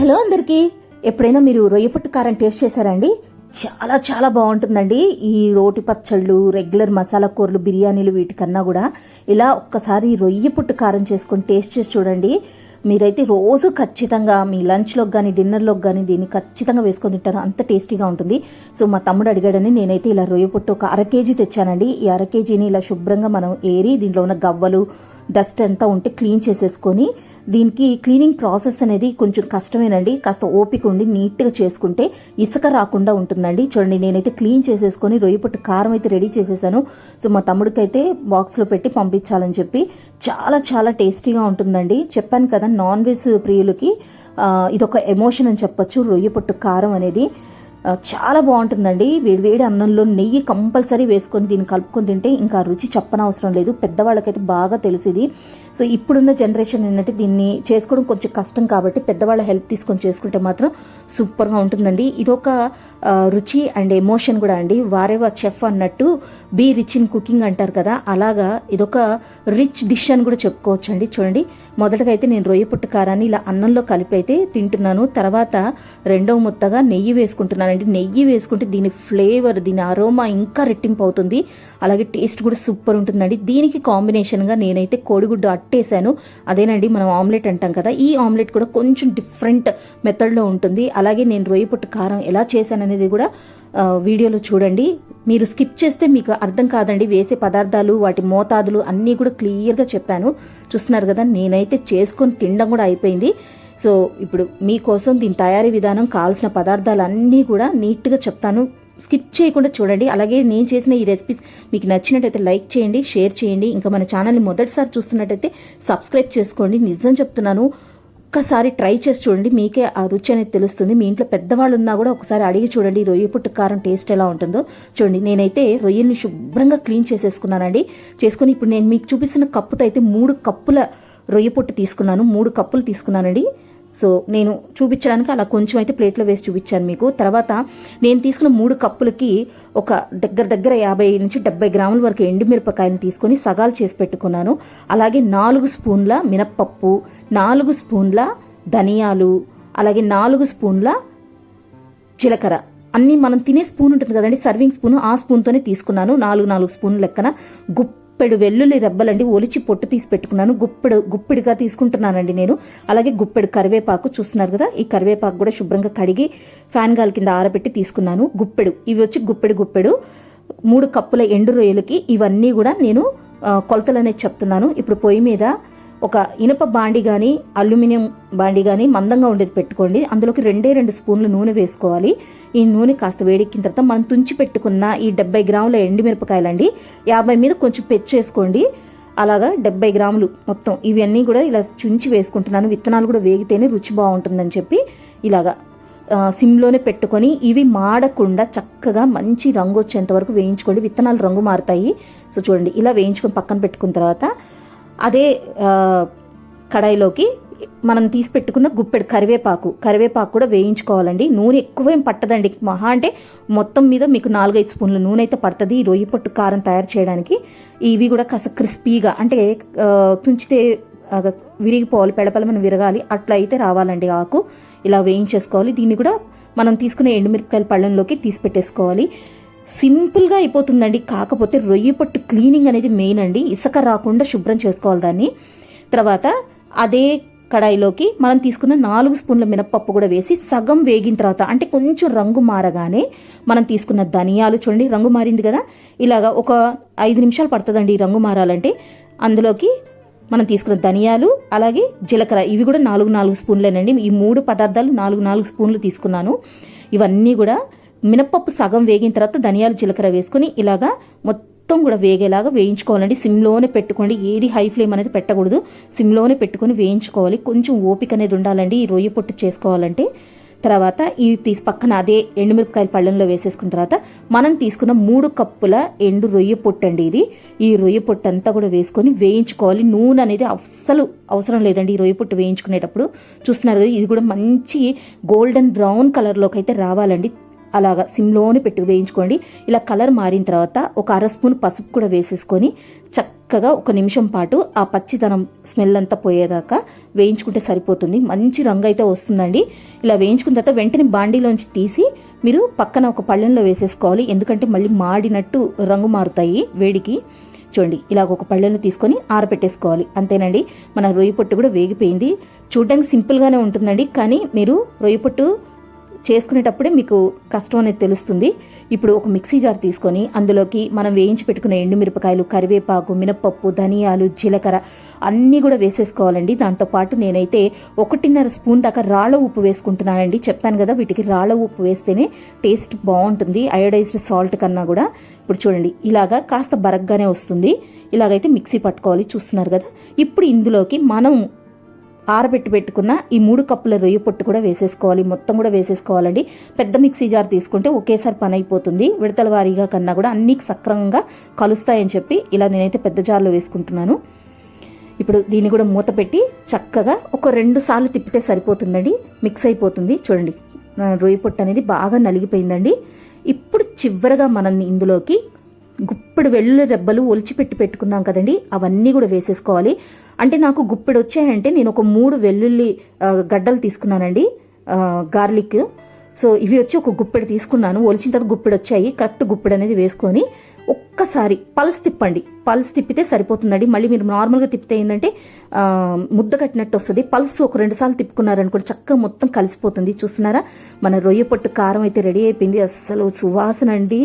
Hello అందరికీ. ఎప్పుడైనా మీరు రొయ్య పుట్టు కారం టేస్ట్ చేశారండి చాలా చాలా బాగుంటుందండి. ఈ రోటి పచ్చళ్ళు రెగ్యులర్ మసాలా కూరలు బిర్యానీలు వీటికన్నా కూడా ఇలా ఒక్కసారి రొయ్య పుట్టు కారం చేసుకొని టేస్ట్ చేసి చూడండి. మీరైతే రోజు ఖచ్చితంగా మీ లంచ్లోకి కానీ డిన్నర్లోకి కానీ దీన్ని ఖచ్చితంగా వేసుకొని తింటారు. అంత టేస్టీగా ఉంటుంది. సో మా తమ్ముడు అడిగాడని నేనైతే ఇలా రొయ్య పుట్టు ఒక అర కేజీ తెచ్చానండి. ఈ అర కేజీని ఇలా శుభ్రంగా మనం ఏరి దీంట్లో ఉన్న గవ్వలు డస్ట్ అంతా ఉంటే క్లీన్ చేసేసుకొని దీనికి క్లీనింగ్ ప్రాసెస్ అనేది కొంచెం కష్టమేనండి. కాస్త ఓపిక ఉండి నీట్గా చేసుకుంటే ఇసుక రాకుండా ఉంటుందండి. చూడండి నేనైతే క్లీన్ చేసేసుకొని రొయ్యపట్టు కారం అయితే రెడీ చేసేసాను. సో మా తమ్ముడికైతే బాక్స్లో పెట్టి పంపించాలని చెప్పి చాలా చాలా టేస్టీగా ఉంటుందండి. చెప్పాను కదా నాన్ వెజ్ ప్రియులకి ఇదొక ఎమోషన్ అని చెప్పొచ్చు రొయ్యపట్టు కారం అనేది. చాలా బాగుంటుందండి. వేడి వేడి అన్నంలో నెయ్యి కంపల్సరీ వేసుకొని దీన్ని కలుపుకొని తింటే ఇంకా రుచి చెప్పనవసరం లేదు. పెద్దవాళ్ళకైతే బాగా తెలిసింది. సో ఇప్పుడున్న జనరేషన్ ఏంటంటే దీన్ని చేసుకోవడం కొంచెం కష్టం కాబట్టి పెద్దవాళ్ళ హెల్ప్ తీసుకొని చేసుకుంటే మాత్రం సూపర్గా ఉంటుందండి. ఇదొక రుచి అండ్ ఎమోషన్ కూడా అండి. వారేవా చెఫ్ అన్నట్టు బీ రిచ్ ఇన్ కుకింగ్ అంటారు కదా అలాగా ఇదొక రిచ్ డిష్ అని కూడా చెప్పుకోవచ్చు అండి చూడండి మొదటగా అయితే నేను రొయ్య పుట్టు కారాన్ని ఇలా అన్నంలో కలిపి అయితే తింటున్నాను. తర్వాత రెండవ ముద్దగా నెయ్యి వేసుకుంటున్నాను. వేసుకుంటున్నానండి నెయ్యి వేసుకుంటే దీని ఫ్లేవర్ దీని అరోమా ఇంకా రెట్టింపు అవుతుంది. అలాగే టేస్ట్ కూడా సూపర్ ఉంటుందండి. దీనికి కాంబినేషన్గా నేనైతే కోడిగుడ్డు అట్టేశాను అదేనండి మనం ఆమ్లెట్ అంటాం కదా ఈ ఆమ్లెట్ కూడా కొంచెం డిఫరెంట్ మెథడ్లో ఉంటుంది. అలాగే నేను రొయ్య పొట్టు కారం ఎలా చేశాననేది కూడా వీడియోలో చూడండి. మీరు స్కిప్ చేస్తే మీకు అర్థం కాదండి. వేసే పదార్థాలు వాటి మోతాదులు అన్నీ కూడా క్లియర్గా చెప్పాను. చూస్తున్నారు కదా నేనైతే చేసుకొని తినడం కూడా అయిపోయింది. సో ఇప్పుడు మీకోసం దీని తయారీ విధానం కావాల్సిన పదార్థాలు అన్నీ కూడా నీట్గా చెప్తాను. స్కిప్ చేయకుండా చూడండి. అలాగే నేను చేసిన ఈ రెసిపీస్ మీకు నచ్చినట్టయితే లైక్ చేయండి షేర్ చేయండి. ఇంకా మన ఛానల్ని మొదటిసారి చూస్తున్నట్టయితే సబ్స్క్రైబ్ చేసుకోండి. నిజం చెప్తున్నాను ఒక్కసారి ట్రై చేసి చూడండి. మీకే ఆ రుచి అనేది తెలుస్తుంది. మీ ఇంట్లో పెద్దవాళ్ళు ఉన్నా కూడా ఒకసారి అడిగి చూడండి రొయ్య పుట్టు కారం టేస్ట్ ఎలా ఉంటుందో. చూడండి నేనైతే రొయ్యల్ని శుభ్రంగా క్లీన్ చేసేసుకున్నానండి. చేసుకుని ఇప్పుడు నేను మీకు చూపిస్తున్న కప్పుతో అయితే మూడు కప్పుల రొయ్య పొట్టు తీసుకున్నాను. మూడు కప్పులు తీసుకున్నానండి. సో నేను చూపించడానికి అలా కొంచెం అయితే ప్లేట్లో వేసి చూపించాను మీకు. తర్వాత నేను తీసుకున్న మూడు కప్పులకి ఒక దగ్గర దగ్గర యాభై నుంచి డెబ్బై గ్రాముల వరకు ఎండుమిరపకాయలు తీసుకొని సగాలు చేసి పెట్టుకున్నాను. అలాగే నాలుగు స్పూన్ల మినప్పప్పు నాలుగు స్పూన్ల ధనియాలు అలాగే నాలుగు స్పూన్ల జీలకర్ర. అన్ని మనం తినే స్పూన్ ఉంటుంది కదండి సర్వింగ్ స్పూన్ ఆ స్పూన్తోనే తీసుకున్నాను. నాలుగు నాలుగు స్పూన్ లెక్కన గుప్పెడు వెల్లుల్లి రెబ్బలండి ఒలిచి పొట్టు తీసి పెట్టుకున్నాను. గుప్పెడు గుప్పెడుగా తీసుకుంటున్నానండి నేను. అలాగే గుప్పెడు కరివేపాకు చూస్తున్నారు కదా ఈ కరివేపాకు కూడా శుభ్రంగా కడిగి ఫ్యాన్ గాలి కింద ఆరబెట్టి తీసుకున్నాను. గుప్పెడు ఇవి వచ్చి గుప్పెడు గుప్పెడు. మూడు కప్పుల ఎండు రొయ్యలకి ఇవన్నీ కూడా నేను కొలతలు అనేది చెప్తున్నాను. ఇప్పుడు పొయ్యి మీద ఒక ఇనుప బాండి కానీ అల్యూమినియం బాండి కానీ మందంగా ఉండేది పెట్టుకోండి. అందులోకి రెండే రెండు స్పూన్లు నూనె వేసుకోవాలి. ఈ నూనె కాస్త వేడెక్కిన తర్వాత మనం తుంచి పెట్టుకున్న ఈ డెబ్బై గ్రాముల ఎండుమిరపకాయలండి యాభై మీద కొంచెం పెచ్చేసుకోండి అలాగా డెబ్బై గ్రాములు మొత్తం. ఇవన్నీ కూడా ఇలా చుంచి వేసుకుంటున్నాను. విత్తనాలు కూడా వేగితేనే రుచి బాగుంటుందని చెప్పి ఇలాగా సిమ్లోనే పెట్టుకొని ఇవి మాడకుండా చక్కగా మంచి రంగు వచ్చేంత వరకు వేయించుకోండి. విత్తనాలు రంగు మారుతాయి. సో చూడండి ఇలా వేయించుకొని పక్కన పెట్టుకున్న తర్వాత అదే కడాయిలోకి మనం తీసి పెట్టుకున్న గుప్పెడు కరివేపాకు. కరివేపాకు కూడా వేయించుకోవాలండి. నూనె ఎక్కువ ఏం పట్టదండి. మహా అంటే మొత్తం మీద మీకు నాలుగైదు స్పూన్ల నూనె అయితే పడుతుంది. ఈ రొయ్యి పొట్టు కారం తయారు చేయడానికి ఇవి కూడా కాస్త క్రిస్పీగా అంటే తుంచితే విరిగిపోవాలి పెడపల మనం విరగాలి. అట్లా అయితే రావాలండి ఆకు. ఇలా వేయించేసుకోవాలి. దీన్ని కూడా మనం తీసుకునే ఎండుమిరపకాయల పళ్ళంలోకి తీసి పెట్టేసుకోవాలి. సింపుల్గా అయిపోతుందండి. కాకపోతే రొయ్యి పట్టు క్లీనింగ్ అనేది మెయిన్ అండి. ఇసుక రాకుండా శుభ్రం చేసుకోవాలి దాన్ని. తర్వాత అదే కడాయిలోకి మనం తీసుకున్న నాలుగు స్పూన్ల మినపప్పు కూడా వేసి సగం వేగిన తర్వాత అంటే కొంచెం రంగు మారగానే మనం తీసుకున్న ధనియాలు చూడండి రంగు మారింది కదా? ఇలాగా ఒక ఐదు నిమిషాలు పడుతుందండి ఈ రంగు మారాలంటే. అందులోకి మనం తీసుకున్న ధనియాలు అలాగే జీలకర్ర ఇవి కూడా నాలుగు నాలుగు స్పూన్లేనండి. ఈ మూడు పదార్థాలు నాలుగు నాలుగు స్పూన్లు తీసుకున్నాను. ఇవన్నీ కూడా మినపప్పు సగం వేగిన తర్వాత ధనియాలు జీలకర్ర వేసుకొని ఇలాగా మొత్తం కూడా వేగేలాగా వేయించుకోవాలండి. సిమ్లోనే పెట్టుకోండి. ఏది హై ఫ్లేమ్ అనేది పెట్టకూడదు. సిమ్లోనే పెట్టుకొని వేయించుకోవాలి. కొంచెం ఓపిక అనేది ఉండాలండి. ఈ రొయ్య పొట్టు చేసుకోవాలంటే. తర్వాత ఇవి తీసి పక్కన అదే ఎండుమిరపకాయల పళ్ళెంలో వేసేసుకున్న తర్వాత మనం తీసుకున్న మూడు కప్పుల ఎండు రొయ్య పొట్టు అండి ఇది. ఈ రొయ్య పొట్టు అంతా కూడా వేసుకొని వేయించుకోవాలి. నూనె అనేది అస్సలు అవసరం లేదండి ఈ రొయ్య పొట్టు వేయించుకునేటప్పుడు. చూస్తున్నారు కదా ఇది కూడా మంచి గోల్డెన్ బ్రౌన్ కలర్లోకి అయితే రావాలండి. అలాగా సిమ్లోనే పెట్టి వేయించుకోండి. ఇలా కలర్ మారిన తర్వాత ఒక అర స్పూన్ పసుపు కూడా వేసేసుకొని చక్కగా ఒక నిమిషం పాటు ఆ పచ్చిదనం స్మెల్ అంతా పోయేదాకా వేయించుకుంటే సరిపోతుంది. మంచి రంగు అయితే వస్తుందండి. ఇలా వేయించుకున్న తర్వాత వెంటనే బాండీలోంచి తీసి మీరు పక్కన ఒక పళ్ళెంలో వేసేసుకోవాలి. ఎందుకంటే మళ్ళీ మాడినట్టు రంగు మారుతాయి వేడికి. చూడండి ఇలాగ ఒక పళ్ళెంలో తీసుకొని ఆరపెట్టేసుకోవాలి. అంతేనండి మన రొయ్యి పొట్టు కూడా వేగిపోయింది. చూడడానికి సింపుల్గానే ఉంటుందండి కానీ మీరు రొయ్యి పొట్టు చేసుకునేటప్పుడే మీకు కష్టం అనేది తెలుస్తుంది. ఇప్పుడు ఒక మిక్సీ జార్ తీసుకొని అందులోకి మనం వేయించి పెట్టుకున్న ఎండుమిరపకాయలు కరివేపాకు మినపప్పు ధనియాలు జీలకర్ర అన్నీ కూడా వేసేసుకోవాలండి. దాంతోపాటు నేనైతే ఒకటిన్నర స్పూన్ దాకా రాళ్ళ ఉప్పు వేసుకుంటున్నానండి. చెప్పాను కదా వీటికి రాళ్ళ ఉప్పు వేస్తేనే టేస్ట్ బాగుంటుంది. అయోడైజ్డ్ సాల్ట్ కన్నా కూడా. ఇప్పుడు చూడండి ఇలాగా కాస్త బరగ్గానే వస్తుంది. ఇలాగైతే మిక్సీ పట్టుకోవాలి చూస్తున్నారు కదా. ఇప్పుడు ఇందులోకి మనం ఆరబెట్టి పెట్టుకున్న ఈ మూడు కప్పుల రొయ్య పొట్టు కూడా వేసేసుకోవాలి. మొత్తం కూడా వేసేసుకోవాలండి. పెద్ద మిక్సీ జార్ తీసుకుంటే ఒకేసారి పని అయిపోతుంది. విడతల వారీగా కన్నా కూడా అన్ని సక్రమంగా కలుస్తాయని చెప్పి ఇలా నేనైతే పెద్ద జార్లో వేసుకుంటున్నాను. ఇప్పుడు దీన్ని కూడా మూత పెట్టి చక్కగా ఒక రెండు సార్లు తిప్పితే సరిపోతుందండి. మిక్స్ అయిపోతుంది. చూడండి. రొయ్య పొట్టు అనేది బాగా నలిగిపోయిందండి. ఇప్పుడు చివరగా మనం ఇందులోకి గుప్పెడు వెల్లుల్లి రెబ్బలు ఒలిచిపెట్టి పెట్టుకున్నాం కదండి అవన్నీ కూడా వేసేసుకోవాలి. అంటే నాకు గుప్పెడు వచ్చాయంటే నేను ఒక మూడు వెల్లుల్లి గడ్డలు తీసుకున్నానండి గార్లిక్. సో ఇవి వచ్చి ఒక గుప్పెడు తీసుకున్నాను. ఒలిచిన తర్వాత గుప్పెడు వచ్చాయి. కరెక్ట్ గుప్పెడు అనేది వేసుకొని ఒక్కసారి పల్స్ తిప్పండి. పల్స్ తిప్పితే సరిపోతుందండి. మళ్ళీ మీరు నార్మల్గా తిప్పితే ఏంటంటే ముద్ద కట్టినట్టు వస్తుంది. పల్స్ ఒక రెండు సార్లు తిప్పుకున్నారనుకోండి చక్కగా మొత్తం కలిసిపోతుంది. చూస్తున్నారా? మన రొయ్య పొట్టు కారం అయితే రెడీ అయిపోయింది. అస్సలు సువాసన అండి.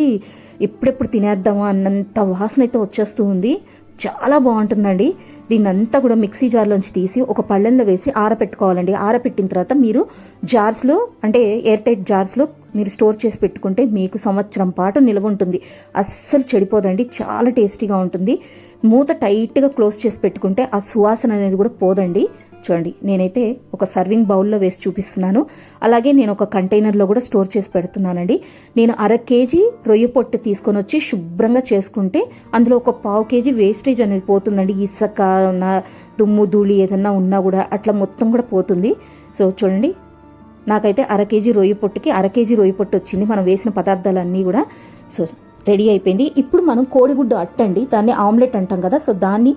ఎప్పుడెప్పుడు తినేద్దామా అన్నంత వాసన అయితే వచ్చేస్తూ ఉంది. చాలా బాగుంటుందండి. దీన్ని అంతా కూడా మిక్సీ జార్లోంచి తీసి ఒక పళ్ళెంలో వేసి ఆరపెట్టుకోవాలండి. ఆరపెట్టిన తర్వాత మీరు జార్స్లో అంటే ఎయిర్ టైట్ జార్స్లో మీరు స్టోర్ చేసి పెట్టుకుంటే మీకు సంవత్సరం పాటు నిల్వ ఉంటుంది. అస్సలు చెడిపోదండి. చాలా టేస్టీగా ఉంటుంది. మూత టైట్గా క్లోజ్ చేసి పెట్టుకుంటే ఆ సువాసన అనేది కూడా పోదండి. చూడండి నేనైతే ఒక సర్వింగ్ బౌల్లో వేసి చూపిస్తున్నాను. అలాగే నేను ఒక కంటైనర్లో కూడా స్టోర్ చేసి పెడుతున్నానండి. నేను అర కేజీ రొయ్య పొట్టు తీసుకొని వచ్చి శుభ్రంగా చేసుకుంటే అందులో ఒక పావు కేజీ వేస్టేజ్ అనేది పోతుందండి. ఇసుక ఉన్న దుమ్ము ధూళి ఏదన్నా ఉన్నా కూడా అట్లా మొత్తం కూడా పోతుంది. సో చూడండి నాకైతే అర కేజీ రొయ్య పొట్టుకి అర కేజీ రొయ్య పొట్టు వచ్చింది. మనం వేసిన పదార్థాలన్నీ కూడా సో రెడీ అయిపోయింది. ఇప్పుడు మనం కోడిగుడ్డు అట్టండి దాన్ని ఆమ్లెట్ అంటాం కదా సో దాన్ని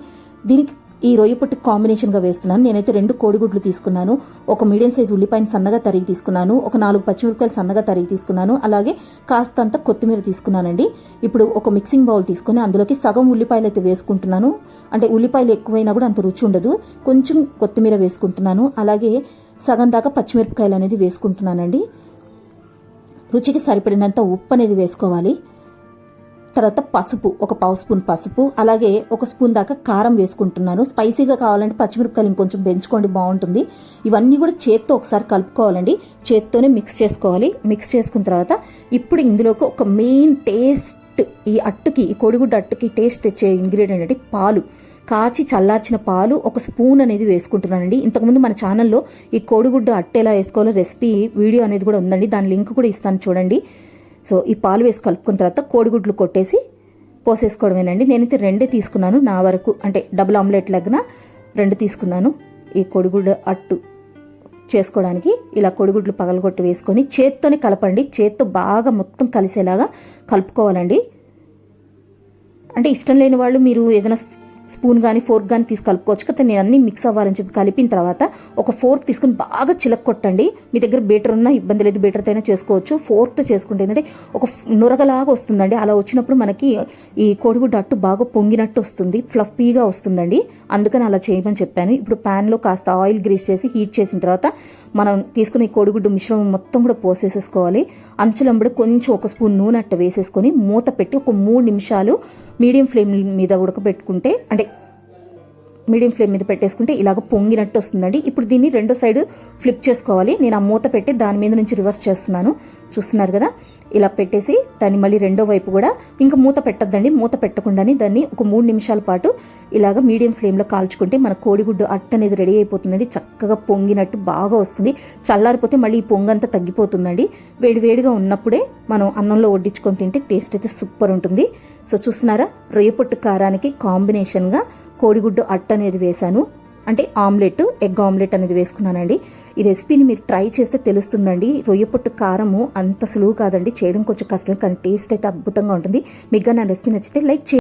దీనికి ఈ రొయ్య పొట్టు కాంబినేషన్గా వేస్తున్నాను. నేనైతే రెండు కోడిగుడ్లు తీసుకున్నాను. ఒక మీడియం సైజ్ ఉల్లిపాయను సన్నగా తరిగి తీసుకున్నాను. ఒక నాలుగు పచ్చిమిరపకాయలు సన్నగా తరిగి తీసుకున్నాను. అలాగే కాస్తంత కొత్తిమీర తీసుకున్నానండి. ఇప్పుడు ఒక మిక్సింగ్ బౌల్ తీసుకుని అందులోకి సగం ఉల్లిపాయలు అయితే వేసుకుంటున్నాను. అంటే ఉల్లిపాయలు ఎక్కువైనా కూడా అంత రుచి ఉండదు. కొంచెం కొత్తిమీర వేసుకుంటున్నాను. అలాగే సగం దాకా పచ్చిమిరపకాయలు అనేది వేసుకుంటున్నానండి. రుచికి సరిపడినంత ఉప్పు అనేది వేసుకోవాలి. తర్వాత పసుపు ఒక పావు స్పూన్ పసుపు అలాగే ఒక స్పూన్ దాకా కారం వేసుకుంటున్నాను. స్పైసీగా కావాలంటే పచ్చిమిరపకాయలు ఇంకొంచెం పెంచుకోండి బాగుంటుంది. ఇవన్నీ కూడా చేత్తో ఒకసారి కలుపుకోవాలండి. చేత్తోనే మిక్స్ చేసుకోవాలి. మిక్స్ చేసుకున్న తర్వాత ఇప్పుడు ఇందులోకి ఒక మెయిన్ టేస్ట్ ఈ అట్టుకి ఈ కోడిగుడ్డ అట్టుకి టేస్ట్ తెచ్చే ఇంగ్రీడియంట్ అంటే పాలు. కాచి చల్లార్చిన పాలు ఒక స్పూన్ అనేది వేసుకుంటున్నానండి. ఇంతకుముందు మన ఛానల్లో ఈ కోడిగుడ్డు అట్టెలా ఎలా వేసుకోవాలో రెసిపీ వీడియో అనేది కూడా ఉందండి. దాని లింక్ కూడా ఇస్తాను చూడండి. సో ఈ పాలు వేసి కలుపుకున్న తర్వాత కోడిగుడ్లు కొట్టేసి పోసేసుకోవడమేనండి. నేనైతే రెండే తీసుకున్నాను. నా వరకు అంటే డబుల్ ఆమ్లెట్ లగ్న రెండు తీసుకున్నాను. ఈ కోడిగుడ్డు అట్టు చేసుకోవడానికి ఇలా కొడిగుడ్లు పగలగొట్టి వేసుకొని చేత్తోనే కలపండి. చేత్తో బాగా మొత్తం కలిసేలాగా కలుపుకోవాలండి. అంటే ఇష్టం లేని వాళ్ళు మీరు ఏదైనా స్పూన్ కానీ ఫోర్క్ కానీ తీసి కలుపుకోవచ్చు కదా నేను అన్ని మిక్స్ అవ్వాలని చెప్పి కలిపిన తర్వాత ఒక ఫోర్క్ తీసుకుని బాగా చిలక కొట్టండి. మీ దగ్గర బీటర్ ఉన్నా ఇబ్బంది లేదు బేటర్తో అయినా చేసుకోవచ్చు. ఫోర్క్తో చేసుకుంటే ఏంటంటే ఒక నురగలాగా వస్తుందండి. అలా వచ్చినప్పుడు మనకి ఈ కోడిగుడ్డు అట్టు బాగా పొంగినట్టు వస్తుంది. ఫ్లఫీగా వస్తుందండి. అందుకని అలా చేయమని చెప్పాను. ఇప్పుడు ప్యాన్లో కాస్త ఆయిల్ గ్రీస్ చేసి హీట్ చేసిన తర్వాత మనం తీసుకునే కోడిగుడ్డు మిశ్రమం మొత్తం కూడా పోసేసేసుకోవాలి. అంచులంబడి కొంచెం ఒక స్పూన్ నూనె అట్ట వేసేసుకొని మూత పెట్టి ఒక మూడు నిమిషాలు మీడియం ఫ్లేమ్ మీద ఉడకబెట్టుకుంటే అంటే మీడియం ఫ్లేమ్ మీద పెట్టేసుకుంటే ఇలాగ పొంగినట్టు వస్తుందండి. ఇప్పుడు దీన్ని రెండో సైడ్ ఫ్లిప్ చేసుకోవాలి. నేను ఆ మూత పెట్టి దాని మీద నుంచి రివర్స్ చేస్తున్నాను. చూస్తున్నారు కదా? ఇలా పెట్టేసి దాన్ని మళ్ళీ రెండో వైపు కూడా ఇంకా మూత పెట్టద్దండి. మూత పెట్టకుండానే దాన్ని ఒక మూడు నిమిషాల పాటు ఇలాగ మీడియం ఫ్లేమ్లో కాల్చుకుంటే మన కోడిగుడ్డు అట్ట అనేది రెడీ అయిపోతుందండి. చక్కగా పొంగినట్టు బాగా వస్తుంది. చల్లారిపోతే మళ్ళీ ఈ పొంగంతా తగ్గిపోతుందండి. వేడి వేడిగా ఉన్నప్పుడే మనం అన్నంలో వడ్డించుకొని తింటే టేస్ట్ అయితే సూపర్ ఉంటుంది. సో చూస్తున్నారా? రొయ్య పొట్టు కారానికి కాంబినేషన్గా కోడిగుడ్డు అట్ట అనేది వేశాను. అంటే ఆమ్లెట్ ఎగ్ ఆమ్లెట్ అనేది వేసుకున్నానండి. ఈ రెసిపీని మీరు ట్రై చేస్తే తెలుస్తుందండి. రొయ్య పొట్టు కారము అంత సులువు కాదండి. చేయడం కొంచెం కష్టం కానీ టేస్ట్ అయితే అద్భుతంగా ఉంటుంది. మీకు నా రెసిపీ నచ్చితే లైక్ చేయండి.